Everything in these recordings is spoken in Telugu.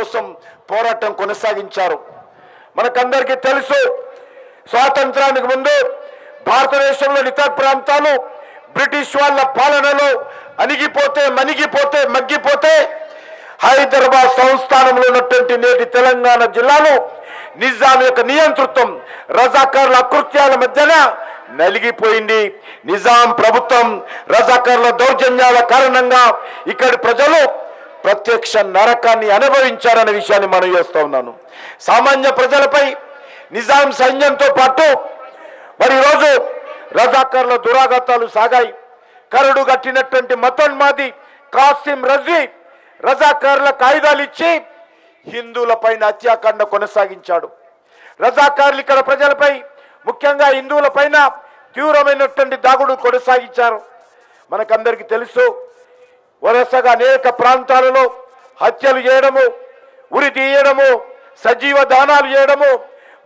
కోసం పోరాటం కొనసాగించారు. మనకందరికీ తెలుసు స్వాతంత్రానికి ముందు భారతదేశంలోని ఇతర ప్రాంతాలు బ్రిటిష్ వాళ్ళ పాలనలో అణిగిపోతే మణిగిపోతే మగ్గిపోతే హైదరాబాద్ సంస్థానంలో ఉన్నటువంటి నేటి తెలంగాణ జిల్లాలో నిజాం యొక్క నియంతృత్వం రజాకారుల అకృత్యాల మధ్యన నలిగిపోయింది. నిజాం ప్రభుత్వం రజాకారుల దౌర్జన్యాల కారణంగా ఇక్కడి ప్రజలు ప్రత్యక్ష నరకాన్ని అనుభవించారనే విషయాన్ని మనం చేస్తూ ఉన్నాను. సామాన్య ప్రజలపై నిజాం సైన్యంతో పాటు మరి ఈరోజు రజాకర్ల దురాఘాతాలు సాగాయి. కరుడు కట్టినటువంటి మతోన్మాది కాసిం రజీ రజాకారులకు ఆయుధాలు ఇచ్చి హిందువుల పైన హత్యాకాండ కొనసాగించాడు. రజాకారులు ఇక్కడ ప్రజలపై ముఖ్యంగా హిందువుల పైన తీవ్రమైనటువంటి దాగుడు కొనసాగించారు. మనకందరికీ తెలుసు వరుసగా అనేక ప్రాంతాలలో హత్యలు చేయడము ఉరి తీయడము సజీవ దానాలు చేయడము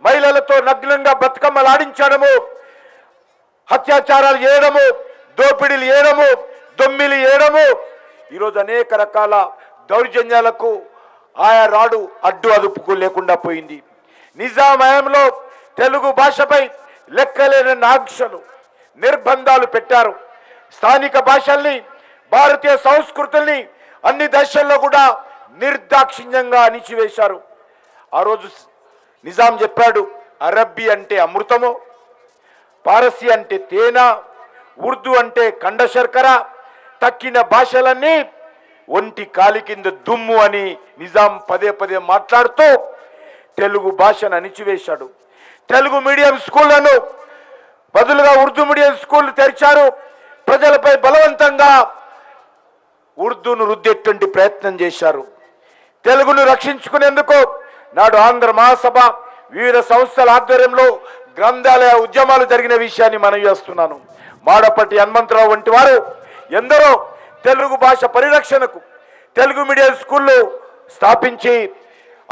మహిళలతో నగ్నంగా బతుకమ్మలు ఆడించడము హత్యాచారాలు చేయడము దోపిడీలు చేయడము దొమ్మిలు చేయడము. ఈరోజు అనేక రకాల దౌర్జన్యాలకు ఆయా రాడు అడ్డు అదుపుకు లేకుండా పోయింది. నిజామయంలో తెలుగు భాషపై లెక్కలేని ఆంక్షలు నిర్బంధాలు పెట్టారు. స్థానిక భాషల్ని భారతీయ సంస్కృతుల్ని అన్ని దశల్లో కూడా నిర్దాక్షిణ్యంగా అణిచివేశారు. ఆ రోజు నిజాం చెప్పాడు అరబ్బీ అంటే అమృతము పారసీ అంటే తేన ఉర్దూ అంటే కండ శర్కర తక్కిన భాషలన్నీ ఒంటి కాలి కింద దుమ్ము అని నిజాం పదే పదే మాట్లాడుతూ తెలుగు భాషను అణిచివేశాడు. తెలుగు మీడియం స్కూళ్ళను బదులుగా ఉర్దూ మీడియం స్కూళ్ళు తెరిచారు. ప్రజలపై బలవంతంగా ఉర్దూను రుద్దేటువంటి ప్రయత్నం చేశారు. తెలుగును రక్షించుకునేందుకు నాడు ఆంధ్ర మహాసభ వివిధ సంస్థల ఆధ్వర్యంలో గ్రంథాలయ ఉద్యమాలు జరిగిన విషయాన్ని మనం చేస్తున్నాను. మాడపట్టి హనుమంతరావు వంటి వారు ఎందరో తెలుగు భాష పరిరక్షణకు తెలుగు మీడియం స్కూళ్ళు స్థాపించి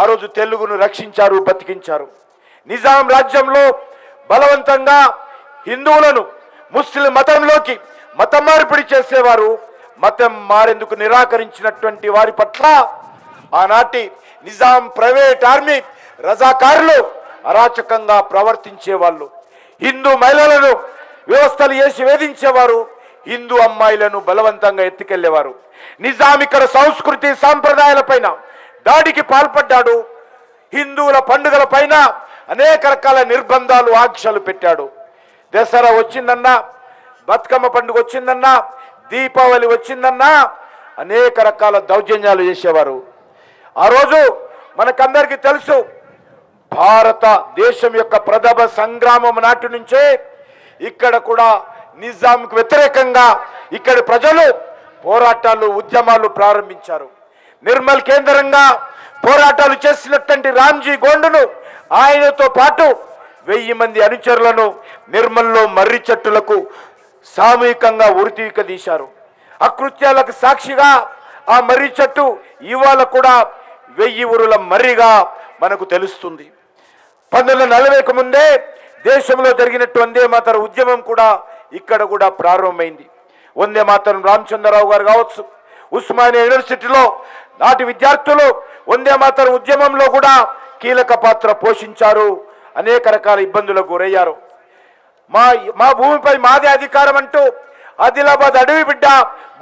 ఆ రోజు తెలుగును రక్షించారు బతికించారు. నిజాం రాజ్యంలో బలవంతంగా హిందువులను ముస్లిం మతంలోకి మతం మార్పిడి చేసేవారు మతం మారేందుకు నిరాకరించినటువంటి వారి పట్ల ఆనాటి నిజాం ప్రైవేట్ ఆర్మీ రజాకారులు అరాచకంగా ప్రవర్తించేవాళ్ళు. హిందూ మహిళలను వ్యవస్థలు చేసి వేధించేవారు హిందూ అమ్మాయిలను బలవంతంగా ఎత్తుకెళ్ళేవారు. నిజాం ఇక్కడ సంస్కృతి సాంప్రదాయాలపైన దాడికి పాల్పడ్డాడు. హిందువుల పండుగల పైన అనేక రకాల నిర్బంధాలు ఆంక్షలు పెట్టాడు. దసరా వచ్చిందన్నా బతుకమ్మ పండుగ వచ్చిందన్నా దీపావళి వచ్చిందన్నా అనేక రకాల దౌర్జన్యాలు చేసేవారు. ఆ రోజు మనకందరికీ తెలుసు భారత దేశం యొక్క ప్రథమ సంగ్రామం నాటి నుంచే ఇక్కడ కూడా నిజాంకు వ్యతిరేకంగా ఇక్కడ ప్రజలు పోరాటాలు ఉద్యమాలు ప్రారంభించారు. నిర్మల్ కేంద్రంగా పోరాటాలు చేసినటువంటి రామ్జీ గోండును ఆయనతో పాటు వెయ్యి మంది అనుచరులను నిర్మల్లో మర్రి చెట్టులకు సామూహికంగా ఉరితీక తీశారు. అకృత్యాలకు సాక్షిగా ఆ మర్రి చెట్టు ఇవాళ కూడా వెయ్యి ఊరుల మర్రిగా మనకు తెలుస్తుంది. పంతొమ్మిది వందల నలభైకి ముందే దేశంలో జరిగినట్టు వందే మాతర ఉద్యమం కూడా ఇక్కడ కూడా ప్రారంభమైంది. వందే మాతరం రామచంద్రరావు గారు కావచ్చు ఉస్మానియా యూనివర్సిటీలో నాటి విద్యార్థులు వందే మాతరం ఉద్యమంలో కూడా కీలక పాత్ర పోషించారు. అనేక రకాల ఇబ్బందులకు గురయ్యారు. మా మా భూమిపై మాదే అధికారం అంటూ ఆదిలాబాద్ అడవి బిడ్డ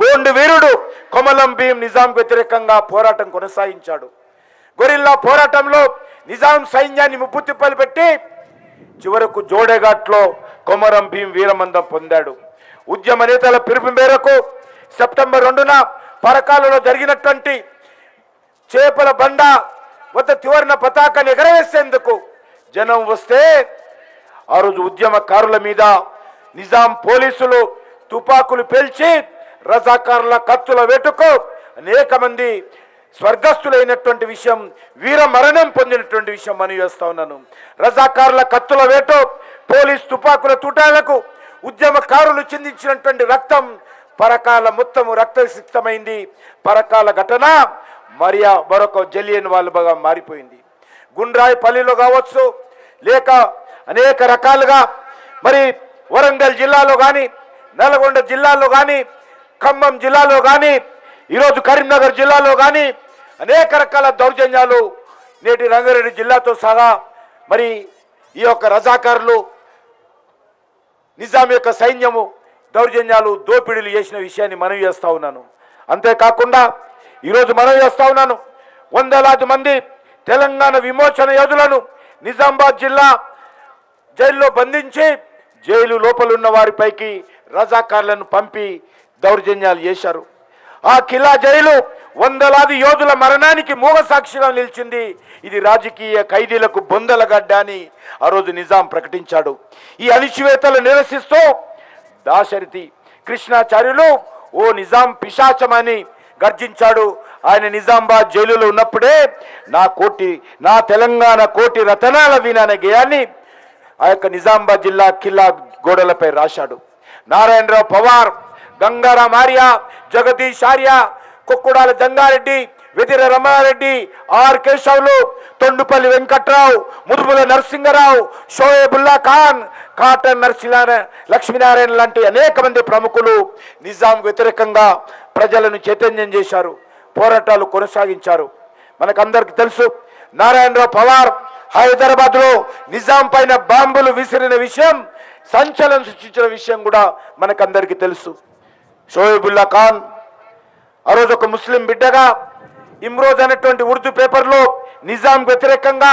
గోండు వీరుడు కొమలం భీం నిజాంకు వ్యతిరేకంగా పోరాటం కొనసాగించాడు. గొరిల్లా పోరాటంలో నిజాం సైన్యాన్ని ముప్పు తిప్పలు పెట్టి చివరకు జోడేఘాట్లో కొమరం భీం వీరమందం పొందాడు. ఉద్యమ నేతల పిలుపు మేరకు సెప్టెంబర్ రెండున పరకాలలో జరిగినటువంటి చేపల బండ వద్ద త్రివర్ణ పతాకాన్ని ఎగరవేసేందుకు జనం వస్తే ఆ రోజు ఉద్యమకారుల మీద నిజాం పోలీసులు తుపాకులు పేల్చి రజాకారుల కత్తుల వేటుకు అనేక మంది స్వర్గస్థులైనటువంటి విషయం వీర మరణం పొందినటువంటి విషయం మనం చేస్తా ఉన్నాను. రజాకారుల కత్తుల వేటు పోలీస్ తుపాకుల తుటాలకు ఉద్యమకారులు చిందించినటువంటి రక్తం పరకాల మొత్తము రక్తసిక్తమైంది. పరకాల ఘటన మరియా మరొక జలియన్ వాళ్ళుగా మారిపోయింది. గుండ్రాయిపల్లిలో కావచ్చు లేక అనేక రకాలుగా మరి వరంగల్ జిల్లాలో కానీ నల్గొండ జిల్లాలో కానీ ఖమ్మం జిల్లాలో కానీ ఈరోజు కరీంనగర్ జిల్లాలో కానీ అనేక రకాల దౌర్జన్యాలు నేటి రంగారెడ్డి జిల్లాతో సహా మరి ఈ యొక్క రజాకారులు నిజాం యొక్క సైన్యము దౌర్జన్యాలు దోపిడీలు చేసిన విషయాన్ని మనవి చేస్తూ ఉన్నాను. అంతేకాకుండా ఈరోజు మనవి చేస్తూ ఉన్నాను. వందలాది మంది తెలంగాణ విమోచన యోధులను నిజామాబాద్ జిల్లా జైల్లో బంధించి జైలు లోపలున్న వారిపైకి రజాకార్లను పంపి దౌర్జన్యాలు చేశారు. ఆ కిలా జైలు వందలాది యోధుల మరణానికి మూగ సాక్షిగా నిలిచింది. ఇది రాజకీయ ఖైదీలకు బొందలగడ్డ అని ఆ రోజు నిజాం ప్రకటించాడు. ఈ అణిచివేతలు నిరసిస్తూ దాశరథి కృష్ణాచార్యులు ఓ నిజాం పిశాచమని గర్జించాడు. ఆయన నిజామాబాద్ జైలులో ఉన్నప్పుడే నా కోటి నా తెలంగాణ కోటి రతనాల వీణాన గేయాన్ని ఆ యొక్క నిజామాబాద్ జిల్లా కిల్లా గోడలపై రాశాడు. నారాయణరావు పవార్ గంగారాం ఆర్య జగదీష్ ఆర్య కుక్కుడాల జంగారెడ్డి వెదిర రమారెడ్డి ఆర్ కేశవులు తొండుపల్లి వెంకట్రావు ముదుముల నరసింహరావు షోయబుల్లా ఖాన్ కాటన్ నరసింహారాయణ లక్ష్మీనారాయణ లాంటి అనేక మంది ప్రముఖులు నిజాం వ్యతిరేకంగా ప్రజలను చైతన్యం చేశారు పోరాటాలు కొనసాగించారు. మనకందరికి తెలుసు నారాయణరావు పవార్ హైదరాబాద్లో నిజాం పైన బాంబులు విసిరిన విషయం సంచలనం సృష్టించిన విషయం కూడా మనకందరికీ తెలుసు. షోయబుల్లా ఖాన్ ఆ రోజు ఒక ముస్లిం బిడ్డగా ఇమ్రోజ్ అనేటువంటి ఉర్దూ పేపర్లో నిజాం వ్యతిరేకంగా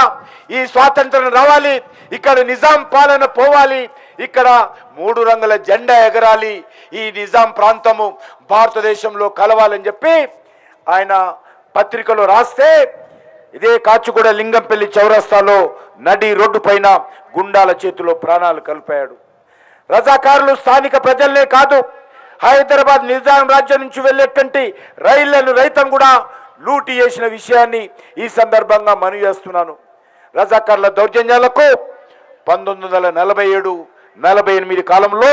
ఈ స్వాతంత్రం రావాలి ఇక్కడ నిజాం పాలన పోవాలి ఇక్కడ మూడు రంగుల జెండా ఎగరాలి ఈ నిజాం ప్రాంతము భారతదేశంలో కలవాలని చెప్పి ఆయన పత్రికలో రాస్తే ఇదే కాచిగూడ లింగంపల్లి చౌరస్తాలో నడి రోడ్డు పైన గుండాల చేతిలో ప్రాణాలు కలిపాడు. రజాకారులు స్థానిక ప్రజల్నే కాదు హైదరాబాద్ నిజాం రాజ్యం నుంచి వెళ్ళేటువంటి రైళ్ళను రైతం కూడా లూటి చేసిన విషయాన్ని ఈ సందర్భంగా మనవి చేస్తున్నాను. రజాకారుల దౌర్జన్యాలకు పంతొమ్మిది వందల నలభై ఏడు నలభై ఎనిమిది కాలంలో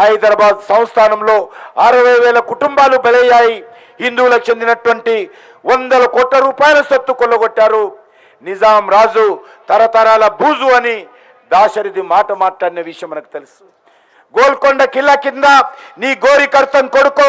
హైదరాబాద్ సంస్థానంలో అరవై వేల కుటుంబాలు బలయ్యాయి. హిందువులకు చెందినటువంటి వందల కోట్ల రూపాయల సొత్తు కొల్లగొట్టారు. నిజాం రాజు తరతరాల బూజు అని దాశరథి మాట మాట్లాడిన విషయం మనకు తెలుసు. గోల్కొండ కిల్లా కింద నీ గోరి కర్తన్ కొడుకో